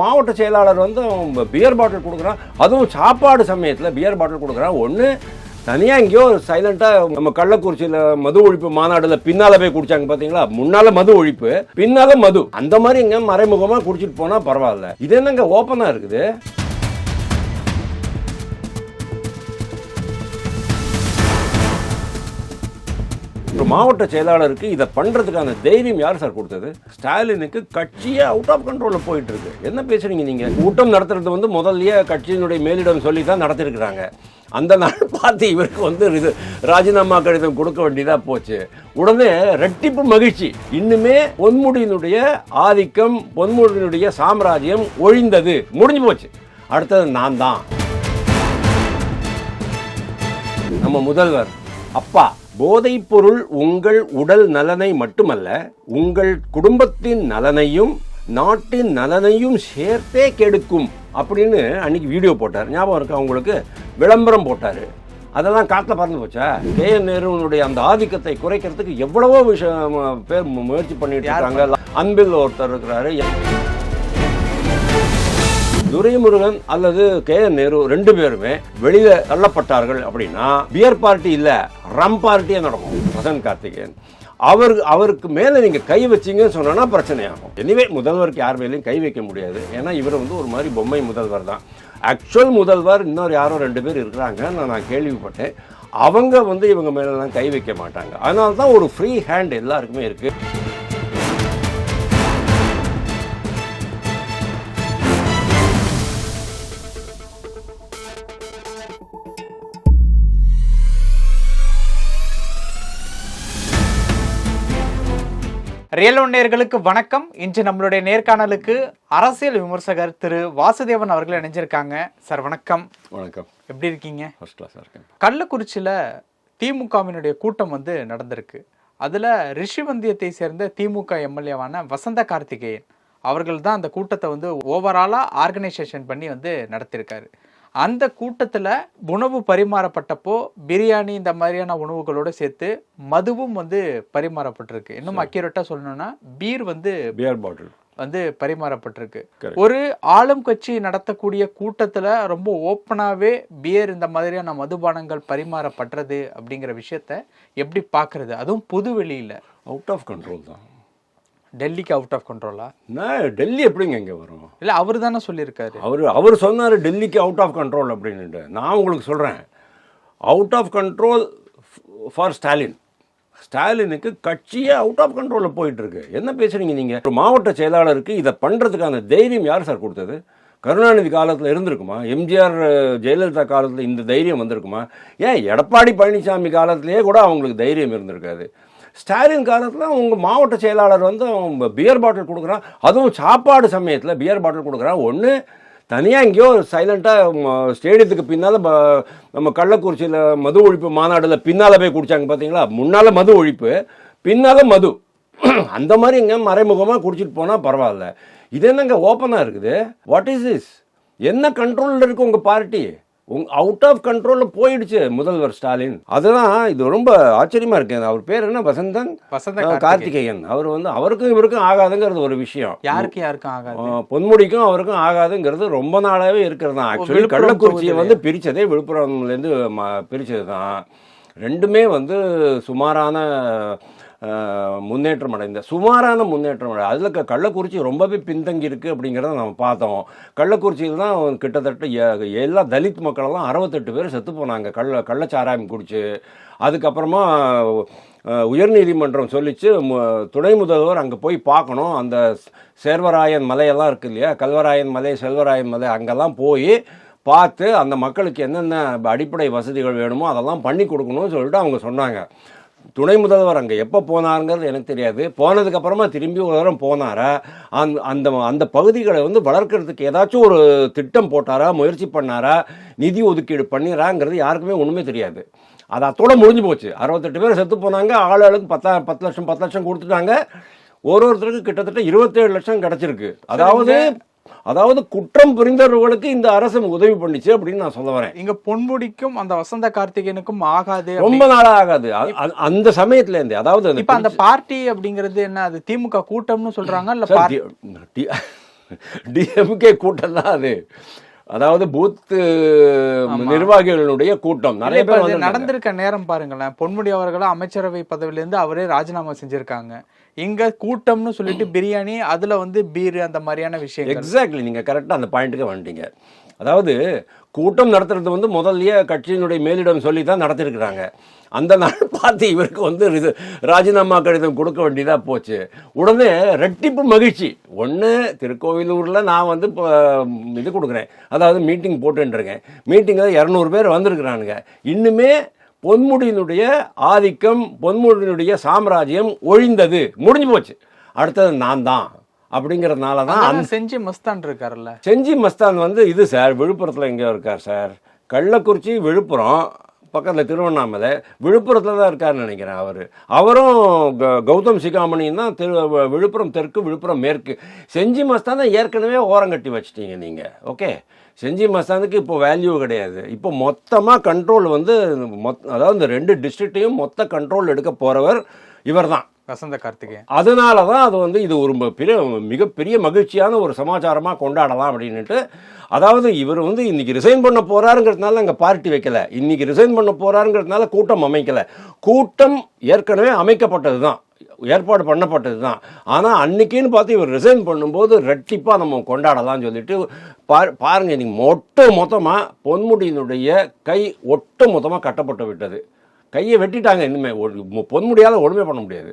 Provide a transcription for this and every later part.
மாவட்ட செயலாளர் வந்து பியர் பாட்டில் கொடுக்குறான். அதுவும் சாப்பாடு சமயத்தில் பியர் பாட்டில் கொடுக்குறான். ஒன்று தனியாக எங்கேயோ சைலண்ட்டாக நம்ம கள்ளக்குறிச்சியில் மது ஒழிப்பு மாநாடுல பின்னால் போய் குடிச்சாங்க பார்த்தீங்களா முன்னால மது ஒழிப்பு பின்னால் மது. அந்த மாதிரி எங்க மறைமுகமாக குடிச்சிட்டு போனால் பரவாயில்ல. இது என்னங்க ஓப்பனாக இருக்குது? மாவட்ட செயலாளருக்கு இதை பண்ணுறதுக்கான தைரியம் யார் சார் கொடுத்தது? ஸ்டாலினுக்கு கட்சியே அவுட் ஆஃப் கண்ட்ரோலில் போயிட்டு இருக்கு என்ன பேசுறீங்க நீங்கள் கூட்டம் நடத்துறது வந்து முதல்லயே கட்சியினுடைய மேலிடம் சொல்லி தான் நடத்திருக்கிறாங்க. அந்த நாள் பார்த்து இவருக்கு வந்து இது ராஜினாமா கடிதம் கொடுக்க வேண்டியதாக போச்சு. உடனே ரெட்டிப்பு மகிழ்ச்சி. இன்னுமே பொன்முடியினுடைய ஆதிக்கம் பொன்முடியினுடைய சாம்ராஜ்யம் ஒழிந்தது. முடிஞ்சு போச்சு. அடுத்தது நான் தான் நம்ம முதல்வர் அப்பா போதைப் பொருள் உங்கள் உடல் நலனை மட்டுமல்ல உங்கள் குடும்பத்தின் நலனையும் நாட்டின் நலனையும் சேர்த்தே கெடுக்கும் அப்படின்னு அன்னைக்கு வீடியோ போட்டார். ஞாபகம் இருக்கா உங்களுக்கு? விளம்பரம் போட்டார். அதெல்லாம் காட்டில் பறந்து போச்சா? கே. என். நேருனுடைய அந்த ஆதிக்கத்தை குறைக்கிறதுக்கு எவ்வளவோ விஷயம் பேர் முயற்சி பண்ணிட்டு இருக்காங்க. அன்பில் ஒருத்தர் இருக்கிறாரு. துரைமுருகன் அல்லது கே. என். நேரு ரெண்டு பேருமே வெளியில தள்ளப்பட்டார்கள் அப்படின்னா பியர் பார்ட்டி இல்ல ரம் பார்ட்டியே நடக்கும். பிரசன் கார்த்திகேயன். அவர் அவருக்கு மேலே நீங்கள் கை வச்சிங்கன்னு சொன்னால் பிரச்சனையாகும். எனிவே முதல்வருக்கு யார் மேலேயும் கை வைக்க முடியாது. ஏன்னா இவர் வந்து ஒரு மாதிரி பொம்மை முதல்வர் தான். ஆக்சுவல் முதல்வர் இன்னொரு யாரோ ரெண்டு பேர் இருக்கிறாங்க நான் நான் கேள்விப்பட்டேன். அவங்க வந்து இவங்க மேலெலாம் கை வைக்க மாட்டாங்க. அதனால தான் ஒரு ஃப்ரீ ஹேண்ட் எல்லாருக்குமே இருக்குது ரியல் நேயர்களுக்கு வணக்கம். இன்று நம்மளுடைய நேர்காணலுக்கு அரசியல் விமர்சகர் திரு வாசுதேவன் அவர்கள் இணைஞ்சிருக்காங்க. சார் வணக்கம். வணக்கம். எப்படி இருக்கீங்க? ஃபர்ஸ்ட் கிளாஸாக இருக்கேன். கள்ளக்குறிச்சியில் திமுகவினுடைய கூட்டம் வந்து நடந்திருக்கு. அதில் ரிஷிவந்தியத்தை சேர்ந்த திமுக எம்எல்ஏவான வசந்த கார்த்திகேயன் அவர்கள் தான் அந்த கூட்டத்தை வந்து ஓவராலாக ஆர்கனைசேஷன் பண்ணி வந்து நடத்தியிருக்காரு. அந்த கூட்டத்தில் உணவு பரிமாறப்பட்டப்போ பிரியாணி இந்த மாதிரியான உணவுகளோடு சேர்த்து மதுவும் வந்து பரிமாறப்பட்டிருக்கு. இன்னும் அக்யூரேட்டாக சொல்லணும்னா பீர் வந்து பியர் பாட்டில் வந்து பரிமாறப்பட்டிருக்கு. ஒரு ஆளும் கட்சி நடத்தக்கூடிய கூட்டத்துல ரொம்ப ஓப்பனாவே பியர் இந்த மாதிரியான மதுபானங்கள் பரிமாறப்படுறது அப்படிங்கிற விஷயத்த எப்படி பார்க்கிறது? அதுவும் பொது வெளியில அவுட் ஆஃப் கண்ட்ரோல் தான். டெல்லிக்கு அவுட் ஆஃப் கண்ட்ரோலா டெல்லி எப்படிங்க இங்கே வரும்? இல்ல அவர் தானே சொல்லியிருக்காரு. அவர் அவர் சொன்னார் டெல்லிக்கு அவுட் ஆஃப் கண்ட்ரோல் அப்படின்னுட்டு. நான் உங்களுக்கு சொல்கிறேன் out of control for Stalin ஸ்டாலினுக்கு கட்சியே அவுட் ஆஃப் கண்ட்ரோலில் போயிட்டு இருக்கு என்ன பேசுறீங்க நீங்கள் ஒரு மாவட்ட செயலாளருக்கு இதை பண்ணுறதுக்கான தைரியம் யார் சார் கொடுத்தது? கருணாநிதி காலத்தில் இருந்திருக்குமா? எம்ஜிஆர் ஜெயலலிதா காலத்தில் இந்த தைரியம் வந்திருக்குமா? ஏன் எடப்பாடி பழனிசாமி காலத்திலேயே கூட அவங்களுக்கு தைரியம் இருந்திருக்காது. ஸ்டாலின் காலத்தில் உங்கள் மாவட்ட செயலாளர் வந்து அவங்க பியர் பாட்டில் கொடுக்குறான். அதுவும் சாப்பாடு சமயத்தில் பியர் பாட்டில் கொடுக்குறான். ஒன்று தனியாக எங்கேயோ சைலண்ட்டாக ஸ்டேடியத்துக்கு பின்னால் நம்ம கள்ளக்குறிச்சியில் மது ஒழிப்பு மாநாடில் பின்னால் போய் குடித்தாங்க பார்த்தீங்களா முன்னால் மது ஒழிப்பு பின்னால் மது. அந்த மாதிரி எங்கே மறைமுகமாக குடிச்சிட்டு போனால் பரவாயில்ல. இது என்னங்க ஓப்பனாக இருக்குது? வாட் இஸ் திஸ் என்ன கண்ட்ரோலில் இருக்குது உங்கள் பார்ட்டி உங் அவுட் ஆஃப் கண்ட்ரோலில் போயிடுச்சு முதல்வர் ஸ்டாலின். அதுதான் இது ரொம்ப ஆச்சரியமா இருக்கு. அவர் பேர் என்ன? வசந்தன் வசந்த கார்த்திகேயன். அவர் வந்து அவருக்கும் இவருக்கும் ஆகாதுங்கிறது ஒரு விஷயம். யாருக்கு யாருக்கும் ஆகாது? பொன்முடிக்கும் அவருக்கும் ஆகாதுங்கிறது ரொம்ப நாளாவே இருக்கிறது தான். ஆக்சுவலி கள்ளக்குறிச்சியை. வந்து பிரிச்சதே விழுப்புரம்லேருந்து பிரிச்சது தான். ரெண்டுமே வந்து சுமாரான முன்னேற்றம் அடைந்த சுமாரான முன்னேற்றம் அடை அதில் கள்ளக்குறிச்சி ரொம்பவே பின்தங்கி இருக்கு அப்படிங்கிறத நம்ம பார்த்தோம். கள்ளக்குறிச்சியில் தான் கிட்டத்தட்ட எல்லா தலித் மக்களெல்லாம் அறுபத்தெட்டு பேர் செத்து போனாங்க. கள்ள கள்ளச்சாராயம் குடிச்சு அதுக்கப்புறமா உயர்நீதிமன்றம் சொல்லிச்சு மு- துணை முதல்வர் அங்கே போய் பார்க்கணும். அந்த சேர்வராயன் மலையெல்லாம் இருக்கு இல்லையா? கல்வராயன் மலை செல்வராயன் மலை அங்கெல்லாம் போய் பார்த்து அந்த மக்களுக்கு என்னென்ன அடிப்படை வசதிகள் வேணுமோ அதெல்லாம் பண்ணி கொடுக்கணும்னு சொல்லிட்டு அவங்க சொன்னாங்க. துணை முதல்வர் அங்கே எப்போ போனாருங்கிறது எனக்கு தெரியாது. போனதுக்கப்புறமா திரும்பி ஒரு தரம் போனாரா. அந்த அந்த அந்த பகுதிகளை வந்து வளர்க்கறதுக்கு ஏதாச்சும் ஒரு திட்டம் போட்டாரா முயற்சி பண்ணாரா நிதி ஒதுக்கீடு பண்ணிறாங்கிறது யாருக்குமே ஒன்றுமே தெரியாது. அது அத்தோட முடிஞ்சு போச்சு. அறுபத்தெட்டு பேர் செத்து போனாங்க ஆள் ஆளுக்கு பத்தா பத்து லட்சம் பத்து லட்சம் கொடுத்துட்டாங்க. ஒரு ஒருத்தருக்கு கிட்டத்தட்ட இருபத்தேழு லட்சம் கிடைச்சிருக்கு. அதாவது அதாவது குற்றம் புரிந்தவர்களுக்கு இந்த அரசு உதவி பண்ணிச்சு அப்படின்னு நான் சொல்ல வரேன். இங்க பொன்முடிக்கும் அந்த வசந்த கார்த்திகேயனுக்கும் ஆகாது ரொம்ப நாளா ஆகாது. அந்த சமயத்துல இருந்து அதாவது இப்ப அந்த பார்ட்டி அப்படிங்கிறது என்ன அது திமுக கூட்டம்னு சொல்றாங்க இல்ல டிஎம்கே கூட்டம் தான் அது. அதாவது பூத் நிர்வாகிகளுடைய கூட்டம். நிறைய பேர் நடந்திருக்க நேரம் பாருங்களேன். பொன்முடி அவர்களும் அமைச்சரவை பதவியிலிருந்து அவரே ராஜினாமா செஞ்சிருக்காங்க. இங்க கூட்டம்னு சொல்லிட்டு பிரியாணி அதுல வந்து பீர் அந்த மாதிரியான விஷயங்கள். எக்ஸாக்ட்லி நீங்கள் கரெக்டாக அந்த பாயிண்ட்டுக்கு வந்துட்டீங்க. அதாவது கூட்டம் நடத்துறது வந்து முதல்லயே கட்சியினுடைய மேலிடம் சொல்லி தான் நடத்திருக்கிறாங்க. அந்த நாள் பார்த்து இவருக்கு வந்து இது ராஜினாமா கடிதம் கொடுக்க வேண்டியதாக போச்சு. உடனே ரெட்டிப்பு மகிழ்ச்சி. ஒன்று திருக்கோவிலூரில் நான் வந்து இப்போ இது கொடுக்குறேன். அதாவது மீட்டிங் போட்டுருக்கேன் மீட்டிங்கில் இரநூறு பேர் வந்திருக்கிறானுங்க. இன்னுமே பொன்முடியினுடைய ஆதிக்கம் பொன்முடியினுடைய சாம்ராஜ்யம் ஒழிந்தது. முடிஞ்சு போச்சு. அடுத்தது நான் தான் அப்படிங்கிறதுனால தான் செஞ்சு மஸ்தான் இருக்காருல்ல. செஞ்சி மஸ்தான் வந்து இது சார் விழுப்புரத்தில் எங்கேயோ இருக்கார் சார். கள்ளக்குறிச்சி விழுப்புரம் பக்கத்தில் திருவண்ணாமலை விழுப்புரத்தில் தான் இருக்காருன்னு நினைக்கிறேன் அவர். அவரும் கௌதம் சிகாமணியும் தான் திரு விழுப்புரம் தெற்கு விழுப்புரம் மேற்கு. செஞ்சி மஸ்தானை ஏற்கனவே ஓரங்கட்டி வச்சிட்டீங்க நீங்கள் ஓகே? செஞ்சி மஸ்தானுக்கு இப்போ வேல்யூ கிடையாது. இப்போ மொத்தமாக கண்ட்ரோல் வந்து மொத் அதாவது இந்த ரெண்டு டிஸ்ட்ரிக்ட்டையும் மொத்த கண்ட்ரோல் எடுக்க போகிறவர் இவர் தான் வசந்த கார்த்திகேயன். அதனால தான் அது வந்து இது ஒரு பெரிய மிகப்பெரிய மகிழ்ச்சியான ஒரு சமாச்சாரமாக கொண்டாடலாம் அப்படின்னுட்டு அதாவது இவர் வந்து இன்னைக்கு ரிசைன் பண்ண போறாருங்கிறதுனால அங்கே பார்ட்டி வைக்கல. இன்னைக்கு ரிசைன் பண்ண போறாருங்கிறதுனால கூட்டம் அமைக்கல. கூட்டம் ஏற்கனவே அமைக்கப்பட்டது தான் ஏற்பாடு பண்ணப்பட்டது தான். ஆனால் அன்னைக்குன்னு பார்த்து இவர் ரிசைன் பண்ணும்போது ரெட்டிப்பாக நம்ம கொண்டாடலாம்னு சொல்லிட்டு பார் பாருங்க இன்னைக்கு மொட்டை மொத்தமாக பொன்முடியினுடைய கை ஒட்டு மொத்தமாக கட்டப்பட்டு விட்டது. கையை வெட்டிட்டாங்க இனிமேல் ஒரு பொன்முடியால் ஒன்றுமே பண்ண முடியாது.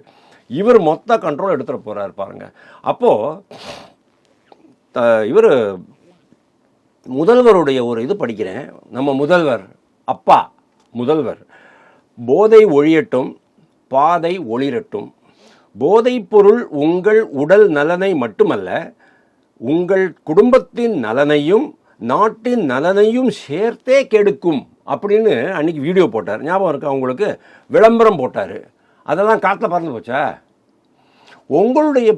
இவர் மொத்த கண்ட்ரோல் எடுத்துகிட்டு போகிறாரு பாருங்கள் அப்போது இவர் முதல்வருடைய ஒரு இது படிக்கிறேன். நம்ம முதல்வர் அப்பா முதல்வர். போதை ஒழியட்டும் பாதை ஒளிரட்டும். போதைப்பொருள் உங்கள் உடல் நலனை மட்டுமல்ல உங்கள் குடும்பத்தின் நலனையும் நாட்டின் நலனையும் சேர்த்தே கெடுக்கும் அப்படின்னு அன்னைக்கு வீடியோ போட்டார். ஞாபகம் இருக்கா உங்களுக்கு? விளம்பரம் போட்டார். அதெல்லாம் காற்றுல பறந்து போச்சா? உங்களுடைய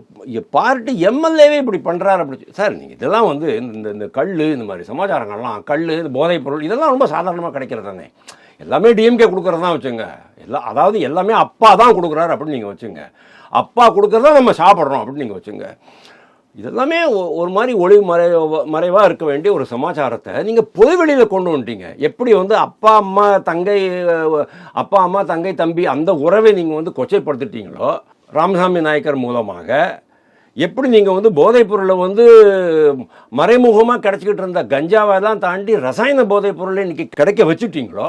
பார்ட்டி எம்எல்ஏவே இப்படி பண்ணுறாரு அப்படி சார் நீங்கள் இதெல்லாம் வந்து இந்த இந்த கல் இந்த மாதிரி சமாச்சாரங்கள்லாம் கல் இந்த போதைப் பொருள் இதெல்லாம் ரொம்ப சாதாரணமாக கிடைக்கிறது தானே எல்லாமே டிஎம்கே கொடுக்குறது தான் வச்சுங்க எல்லாம் அதாவது எல்லாமே அப்பா தான் கொடுக்குறாரு அப்படின்னு நீங்கள் வச்சுங்க அப்பா கொடுக்குறதா நம்ம சாப்பிட்றோம் அப்படின்னு நீங்கள் வச்சுங்க இதெல்லாமே ஒ- ஒரு மாதிரி ஒளி மறை மறைவாக இருக்க வேண்டிய ஒரு சமாச்சாரத்தை நீங்கள் பொதுவெளியில் கொண்டு வந்துட்டீங்க. எப்படி வந்து அப்பா அம்மா தங்கை அப்பா அம்மா தங்கை தம்பி அந்த உறவை நீங்கள் வந்து கொச்சைப்படுத்திட்டீங்களோ ராமசாமி நாயக்கர் மூலமாக எப்படி நீங்கள் வந்து போதைப் பொருளை வந்து மறைமுகமாக கிடச்சிக்கிட்டு இருந்த கஞ்சாவெல்லாம் தாண்டி ரசாயன போதைப் பொருளை இன்னைக்கு கிடைக்க வச்சுட்டீங்களோ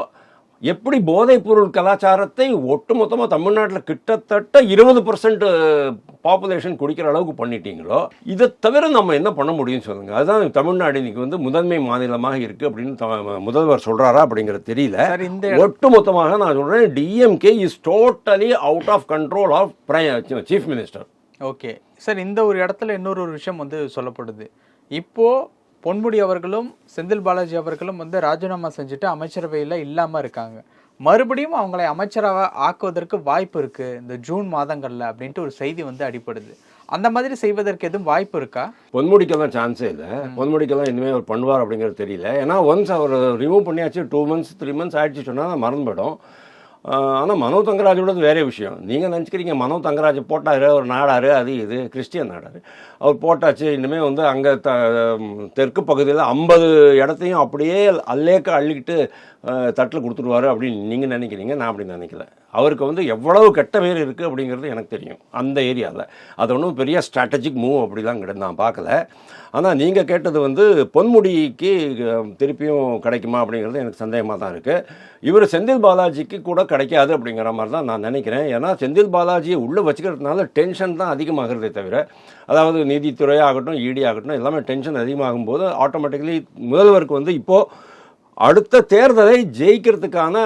எப்படி போதைப் பொருள் கலாச்சாரத்தை ஒட்டுமொத்தமாக தமிழ்நாட்டில் கிட்டத்தட்ட இருபது பர்சன்ட் பாப்புலேஷன் குடிக்கிற அளவுக்கு பண்ணிட்டீங்களோ இதை தவிர நம்ம என்ன பண்ண முடியும்னு சொல்லுங்கள் அதுதான் தமிழ்நாடு இன்னைக்கு வந்து முதன்மை மாநிலமாக இருக்குது அப்படின்னு முதல்வர் சொல்கிறாரா அப்படிங்கிறது தெரியல. இந்த ஒட்டுமொத்தமாக நான் சொல்கிறேன் DMK is totally out of control of chief minister okay sir இந்த ஒரு இடத்துல இன்னொரு ஒரு விஷயம் வந்து சொல்லப்படுது. இப்போ பொன்முடி அவர்களும் செந்தில் பாலாஜி அவர்களும் வந்து ராஜினாமா செஞ்சுட்டு அமைச்சரவையில் இல்லாம இருக்காங்க. மறுபடியும் அவங்களை அமைச்சராக ஆக்குவதற்கு வாய்ப்பு இருக்கு இந்த ஜூன் மாதங்கள்ல அப்படின்ட்டு ஒரு செய்தி வந்து அடிப்படுது அந்த மாதிரி செய்வதற்கு எதுவும் வாய்ப்பு இருக்கா? பொன்முடிக்கெல்லாம் சான்ஸே இல்லை. பொன்முடிக்கெல்லாம் இனிமேல் அவர் பண்ணுவார் அப்படிங்கிறது தெரியல. ஏன்னா ஒன்ஸ் அவர் ரிமூவ் பண்ணியாச்சு டூ மந்த்ஸ் த்ரீ மந்த்ஸ் ஆயிடுச்சு சொன்னால் மறந்து போயிடும் ஆனால் மனோ தங்கராஜோடது வேறே விஷயம். நீங்கள் நினச்சிக்கிறீங்க மனோ தங்கராஜ் போட்டார் அவர் நாடார் அது இது கிறிஸ்டியன் நாடார். அவர் போட்டாச்சு இனிமேல் வந்து அங்கே த தெற்கு பகுதியில் ஐம்பது இடத்தையும் அப்படியே அல்லேக்க அள்ளிக்கிட்டு தட்டில் கொடுத்துருவாரு அப்படின்னு நீங்கள் நினைக்கிறீங்க? நான் அப்படி நினைக்கல. அவருக்கு வந்து எவ்வளவு கெட்ட பேர் இருக்குது அப்படிங்கிறது எனக்கு தெரியும். அந்த ஏரியாவில் அது ஒன்றும் பெரிய ஸ்ட்ராட்டஜிக் மூவ் அப்படிலாம் கிடையாது. நான் பார்க்கல. ஆனால் நீங்கள் கேட்டது வந்து பொன்முடிக்கு திருப்பியும் கிடைக்குமா அப்படிங்கிறது எனக்கு சந்தேகமாக தான் இருக்குது இவர் செந்தில் பாலாஜிக்கு கூட கிடைக்காது அப்படிங்கிற மாதிரி தான் நான் நினைக்கிறேன். ஏன்னா செந்தில் பாலாஜியை உள்ளே வச்சுக்கிறதுனால டென்ஷன் தான் அதிகமாகிறதே தவிர அதாவது நீதித்துறை ஆகட்டும் இடி ஆகட்டும் எல்லாமே டென்ஷன் அதிகமாகும் போது ஆட்டோமேட்டிக்கலி முதல்வருக்கு வந்து இப்போது அடுத்த தேர்தலை ஜெயிக்கிறதுக்கான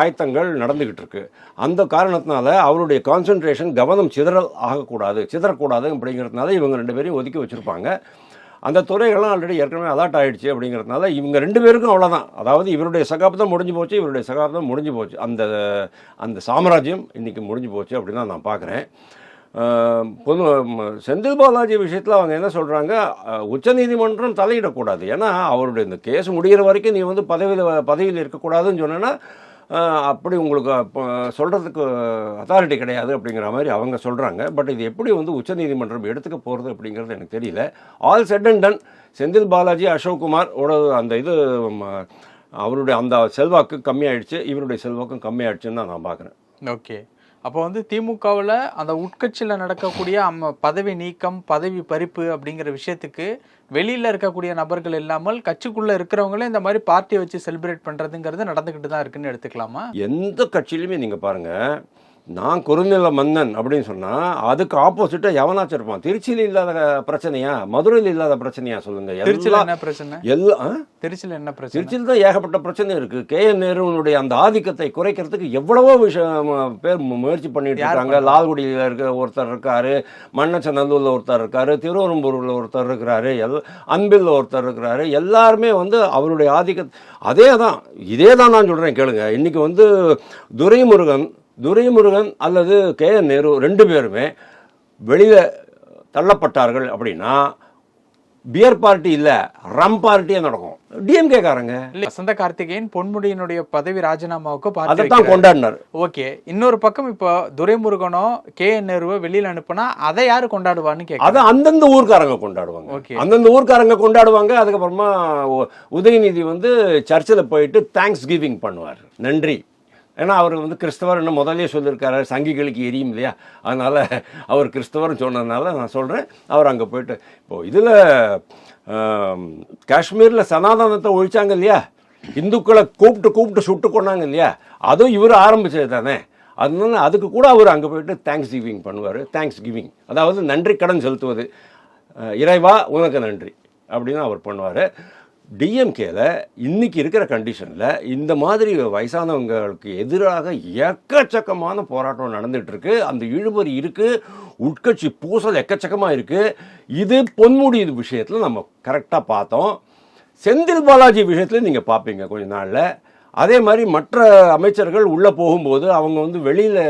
ஆயத்தங்கள் நடந்துக்கிட்டு இருக்கு. அந்த காரணத்தினால அவருடைய கான்சென்ட்ரேஷன் கவனம் சிதறல் ஆகக்கூடாது சிதறக்கூடாது அப்படிங்கிறதுனால இவங்க ரெண்டு பேரையும் ஒதுக்கி வச்சுருப்பாங்க. அந்த துறைகள்லாம் ஆல்ரெடி ஏற்கனவே அலாட் ஆகிடுச்சு அப்படிங்கிறதுனால இவங்க ரெண்டு பேருக்கும் அவ்வளோதான் அதாவது இவருடைய சகாப்தம் முடிஞ்சு போச்சு இவருடைய சகாப்தம் முடிஞ்சு போச்சு. அந்த அந்த சாம்ராஜ்யம் இன்றைக்கி முடிஞ்சு போச்சு அப்படின்னு தான் நான் பார்க்குறேன் பொது செந்தில் பாலாஜி விஷயத்தில் அவங்க என்ன சொல்கிறாங்க உச்சநீதிமன்றம் தலையிடக்கூடாது. ஏன்னா அவருடைய இந்த கேஸ் முடிகிற வரைக்கும் நீ வந்து பதவியில் பதவியில் இருக்கக்கூடாதுன்னு சொன்னேன்னா அப்படி உங்களுக்கு சொல்கிறதுக்கு அத்தாரிட்டி கிடையாது அப்படிங்கிற மாதிரி அவங்க சொல்கிறாங்க பட் இது எப்படி வந்து உச்சநீதிமன்றம் எடுத்துக்க போகிறது அப்படிங்கிறது எனக்கு தெரியல. All set and done Senthil Balaji Ashok Kumar அந்த இது அவருடைய அந்த செல்வாக்கு கம்மியாயிடுச்சு. இவருடைய செல்வாக்கும் கம்மியாயிடுச்சுன்னு தான் நான் பார்க்குறேன் ஓகே. அப்போ வந்து திமுகவில் அந்த உட்கட்சியில் நடக்கக்கூடிய அம்ம பதவி நீக்கம் பதவி பறிப்பு அப்படிங்கிற விஷயத்துக்கு வெளியில் இருக்கக்கூடிய நபர்கள் இல்லாமல் கட்சிக்குள்ளே இருக்கிறவங்களே இந்த மாதிரி பார்ட்டியை வச்சு செலிப்ரேட் பண்ணுறதுங்கிறது நடந்துக்கிட்டு தான் இருக்குன்னு எடுத்துக்கலாமா? எந்த கட்சியிலுமே நீங்கள் பாருங்கள் நான் குறுநில மன்னன் அப்படின்னு சொன்னால் அதுக்கு ஆப்போசிட்டாக எவனாச்சும் இருப்பான். திருச்சியில் இல்லாத பிரச்சனையா? மதுரையில் இல்லாத பிரச்சனையா சொல்லுங்கள் திருச்சியில் என்ன பிரச்சனை? எல்லா ஆ? திருச்சியில் என்ன பிரச்சனை? திருச்சியில் தான் ஏகப்பட்ட பிரச்சனை இருக்கு. கே. என். நேருனுடைய அந்த ஆதிக்கத்தை குறைக்கிறதுக்கு எவ்வளவோ விஷயம் பேர் முயற்சி பண்ணிட்டு இருக்காங்க. லால்குடியில் இருக்க ஒருத்தர் இருக்காரு. மண்ணச்சநல்லூர்ல ஒருத்தர் இருக்காரு. திருவரம்பூர்ல ஒருத்தர் இருக்கிறாரு. எல் அன்பில் ஒருத்தர் இருக்கிறாரு. எல்லாருமே வந்து அவருடைய ஆதிக்க அதே தான் இதே தான் நான் சொல்றேன் கேளுங்க. இன்னைக்கு வந்து துரைமுருகன் துரைமுருகன் அல்லது கே. என். நேரு ரெண்டு பேருமே வெளியில தள்ளப்பட்டார்கள் அப்படின்னா பியர் பார்ட்டி இல்ல ரம் பார்ட்டியே நடக்கும். டிஎம்கே காரங்க. வசந்த கார்த்திகேயன் பொன்முடியினுடைய பதவி ராஜினாமாவுக்கு வைக்கிறாரு. கொண்டாடினார். ஓகே இன்னொரு பக்கம் இப்போ துரைமுருகனோ கே. என். நேருவோ வெளியில அனுப்புனா அதை யாரு கொண்டாடுவான்னு கேட்க அதை அந்தந்த ஊர்க்காரங்க கொண்டாடுவாங்க. ஓகே. அந்தந்த ஊர்க்காரங்க கொண்டாடுவாங்க அதுக்கப்புறமா உதயநிதி வந்து சர்ச்சில் போயிட்டு தேங்க்ஸ் கிவிங் பண்ணுவார். நன்றி. ஏன்னா அவர் வந்து கிறிஸ்தவர் என்ன முதல்லயே சொல்லியிருக்காரு. சங்கிகளுக்கு எரியும் இல்லையா? அதனால் அவர் கிறிஸ்தவர்னு சொன்னதுனால நான் சொல்கிறேன் அவர் அங்கே போயிட்டு இப்போது இதில் காஷ்மீரில் சனாதனத்தை ஒழிச்சாங்க இல்லையா? இந்துக்களை கூப்பிட்டு கூப்பிட்டு சுட்டு கொண்டாங்க இல்லையா? அதுவும் இவர் ஆரம்பிச்சது தானே. அதனால அதுக்கு கூட அவர் அங்கே போயிட்டு தேங்க்ஸ் கிவிங் பண்ணுவார். தேங்க்ஸ் கிவிங் அதாவது நன்றி கடன் செலுத்துவது. இறைவா உனக்கு நன்றி அப்படின்னு அவர் பண்ணுவார். டிஎம்கேல இன்னைக்கு இருக்கிற கண்டிஷனில் இந்த மாதிரி வயசானவங்களுக்கு எதிராக எக்கச்சக்கமான போராட்டம் நடந்துட்டு இருக்கு அந்த இழுபறி இருக்கு. உட்கட்சி பூசல் எக்கச்சக்கமாக இருக்கு. இது பொன்முடி விஷயத்தில் நம்ம கரெக்டாக பார்த்தோம். செந்தில் பாலாஜி விஷயத்தில் நீங்கள் பார்ப்பீங்க கொஞ்ச நாளில். அதே மாதிரி மற்ற அமைச்சர்கள் உள்ளே போகும்போது அவங்க வந்து வெளியில்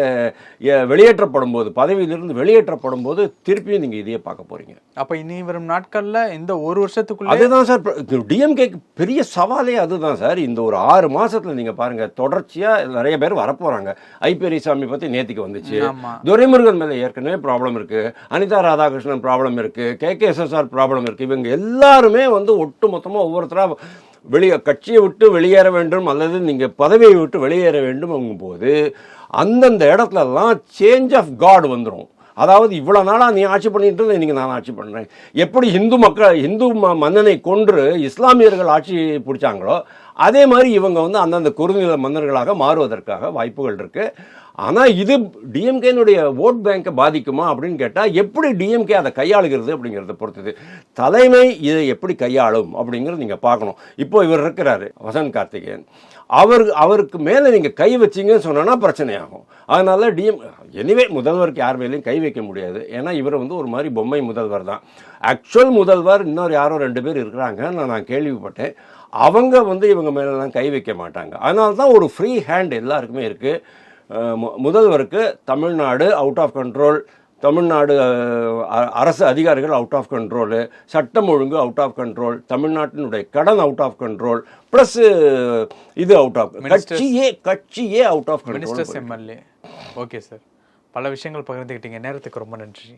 வெளியேற்றப்படும் போது பதவியிலிருந்து வெளியேற்றப்படும் போது திருப்பியும் நீங்கள் இதையே பார்க்க போகிறீங்க அப்ப இனி வரும் நாட்கள்ல இந்த ஒரு வருஷத்துக்குள்ள அதுதான் சார். டிஎம்கேக்கு பெரிய சவாலே அதுதான் சார். இந்த ஒரு ஆறு மாசத்துல நீங்க பாருங்க தொடர்ச்சியா நிறைய பேர் வரப்போறாங்க. ஐ பெரியசாமி பத்தி நேத்திக்கு வந்துச்சு. துரைமுருகன் மேல ஏற்கனவே ப்ராப்ளம் இருக்கு. அனிதா ராதாகிருஷ்ணன் ப்ராப்ளம் இருக்கு. கே கே எஸ்எஸ்ஆர் ப்ராப்ளம் இருக்கு. இவங்க எல்லாருமே வந்து ஒட்டு மொத்தமா ஒவ்வொருத்தரா வெளியே கட்சியை விட்டு வெளியேற வேண்டும் அல்லது நீங்கள் பதவியை விட்டு வெளியேற வேண்டும் போது அந்தந்த இடத்துலலாம் சேஞ்ச் ஆஃப் காட் வந்துடும் அதாவது இவ்வளோ நாளாக நீ ஆட்சி பண்ணிட்டு இருந்த இன்னைக்கு நான் ஆட்சி பண்ணுறேன் எப்படி இந்து மக்கள் இந்து ம- மன்னனை கொன்று இஸ்லாமியர்கள் ஆட்சி பிடிச்சாங்களோ அதே மாதிரி இவங்க வந்து அந்தந்த குறுநில மன்னர்களாக மாறுவதற்காக வாய்ப்புகள் இருக்குது ஆனால் இது டிஎம்கேனுடைய ஓட் பேங்கை பாதிக்குமா அப்படின்னு கேட்டால் எப்படி டிஎம்கே அதை கையாளுகிறது அப்படிங்கிறத பொறுத்தது. தலைமை இதை எப்படி கையாளும் அப்படிங்கிறது நீங்கள் பார்க்கணும். இப்போ இவர் இருக்கிறாரு வசந்த் கார்த்திகேயன். அவர் அவருக்கு மேலே நீங்கள் கை வச்சீங்கன்னு பிரச்சனை பிரச்சனையாகும். அதனால டிஎம் எனிவே முதல்வருக்கு யார் மேலேயும் கை வைக்க முடியாது. ஏன்னா இவர் வந்து ஒரு மாதிரி பொம்மை முதல்வர் தான். ஆக்சுவல் முதல்வர் இன்னொரு யாரோ ரெண்டு பேர் இருக்கிறாங்க நான் நான் கேள்விப்பட்டேன். அவங்க வந்து இவங்க மேலெல்லாம் கை வைக்க மாட்டாங்க. அதனால தான் ஒரு ஃப்ரீ ஹேண்ட் எல்லாருக்குமே இருக்குது முதல்வருக்கு Tamil Nadu out of control Tamil Nadu அரசு அதிகாரிகள் அவுட் ஆஃப் கண்ட்ரோலு சட்டம் ஒழுங்கு அவுட் ஆஃப் கண்ட்ரோல் தமிழ்நாட்டினுடைய கடன் அவுட் ஆஃப் கண்ட்ரோல் ப்ளஸ் இது அவுட் ஆஃப். கட்சியே கட்சியே out of control MLA okay sir பல விஷயங்கள் பகிர்ந்துக்கிட்டீங்க நேரத்துக்கு ரொம்ப நன்றி.